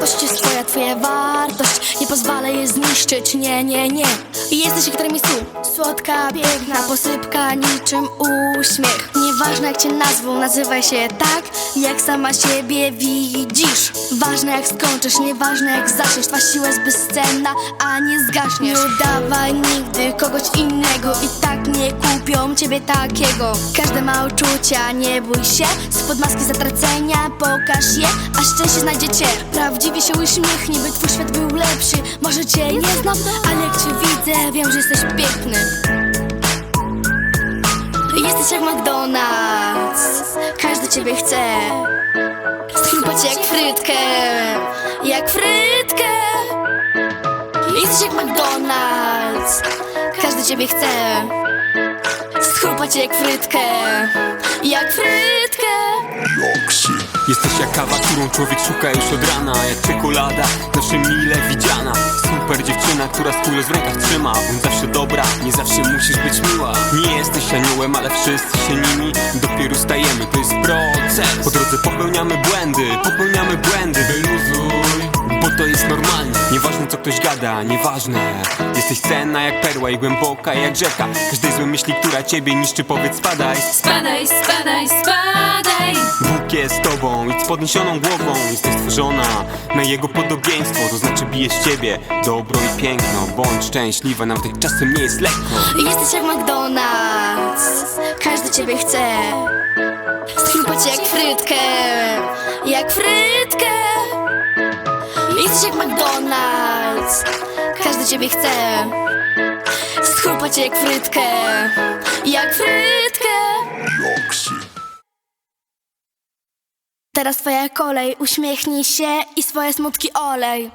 Kość jest twoja, twoje niszczyć, nie, nie, nie. Jesteś jak tiramisu, słodka, piękna Posypka niczym uśmiech. Nieważne jak cię nazwą, nazywaj się tak Jak sama siebie widzisz. Ważne jak skończysz, nieważne jak zaczniesz. Twa siła jest bezcenna, a nie zgaśniesz. Nie udawaj nigdy kogoś innego I tak nie kupią ciebie takiego. Każdy ma uczucia, nie bój się. Spod maski zatracenia pokaż je A szczęście znajdzie cię Prawdziwie się uśmiechnij, by twój świat był lepszy. Może cię nie znam, ale jak cię widzę Wiem, że jesteś piękny. Jesteś jak McDonald's. Każdy ciebie chce. Schrupać jak frytkę. Jak frytkę. Jesteś jak McDonald's. Każdy ciebie chce. Schrupać jak frytkę. Jak frytkę. Jesteś jak kawa, którą człowiek szuka już od rana Jak czekolada, zawsze mile Super dziewczyna, która skórę w rękach trzyma Bądź zawsze dobra, nie zawsze musisz być miła. Nie jesteś aniołem, ale wszyscy się nimi Dopiero stajemy, to jest proces. Po drodze popełniamy błędy, popełniamy ktoś gada, nieważne. Jesteś cenna jak perła i głęboka jak rzeka. Każdej złej myśli, która ciebie niszczy, powiedz spadaj. Spadaj, spadaj, spadaj. Bóg jest z tobą i z podniesioną głową. Jesteś stworzona na jego podobieństwo To znaczy bije z ciebie. Dobro i piękno Bądź szczęśliwa, nawet jak czasem nie jest lekko. Jesteś jak McDonald's. Każdy ciebie chce. Schrupać jak frytkę. Jak frytkę. Jesteś jak McDonald's Każdy ciebie chce. Schrupać jak frytkę. Jak frytkę. Teraz twoja kolej. Uśmiechnij się i swoje smutki olej